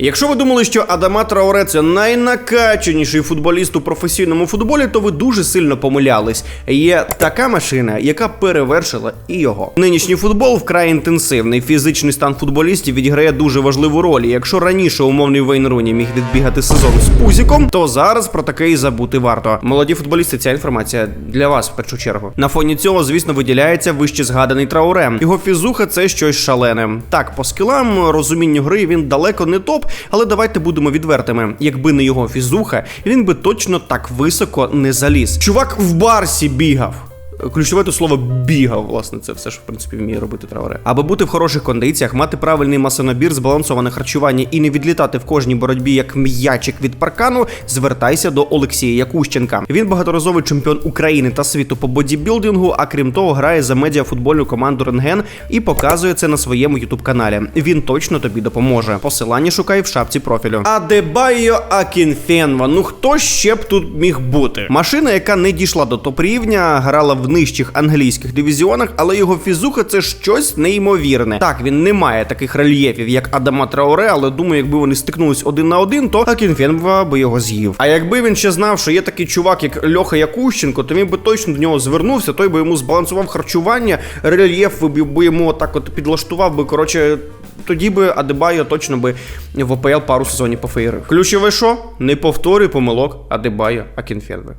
Якщо ви думали, що Адама Трауре це найнакаченіший футболіст у професійному футболі, то ви дуже сильно помилялись. Є така машина, яка перевершила і його. Нинішній футбол вкрай інтенсивний. Фізичний стан футболістів відіграє дуже важливу роль. Якщо раніше умовний Вейн Руні міг відбігати сезон з пузіком, то зараз про таке і забути варто. Молоді футболісти, ця інформація для вас в першу чергу. На фоні цього, звісно, виділяється вище згаданий Трауре. Його фізуха це щось шалене. Так, по скілам, розумінню гри він далеко не топ, але давайте будемо відвертими. Якби не його фізуха, він би точно так високо не заліз. Чувак в барсі бігав. Ключове то слово бігав, власне, це все, що в принципі вміє робити траоре. Аби бути в хороших кондиціях, мати правильний масонабір, збалансоване харчування і не відлітати в кожній боротьбі як м'ячик від паркану, звертайся до Олексія Якущенка. Він багаторазовий чемпіон України та світу по бодібілдингу, а крім того, грає за медіафутбольну команду Рентген і показує це на своєму ютуб каналі. Він точно тобі допоможе. Посилання шукай в шапці профілю. Адебайо Акінфенва. Ну хто ще б тут міг бути? Машина, яка не дійшла до топ рівня, грала в нижчих англійських дивізіонах, але його фізуха це щось неймовірне. Так, він не має таких рельєфів, як Адама Трауре, але думаю, якби вони стикнулись один на один, то Акінфенва би його з'їв. А якби він ще знав, що є такий чувак, як Льоха Якущенко, то він би точно до нього звернувся, той би йому збалансував харчування, рельєф би йому так от підлаштував би. Коротше, тоді би Адебайо точно би в ОПЛ пару сезонів пофеєрив. Ключове що? Не повторюй помилок Адебайо Акінфенви.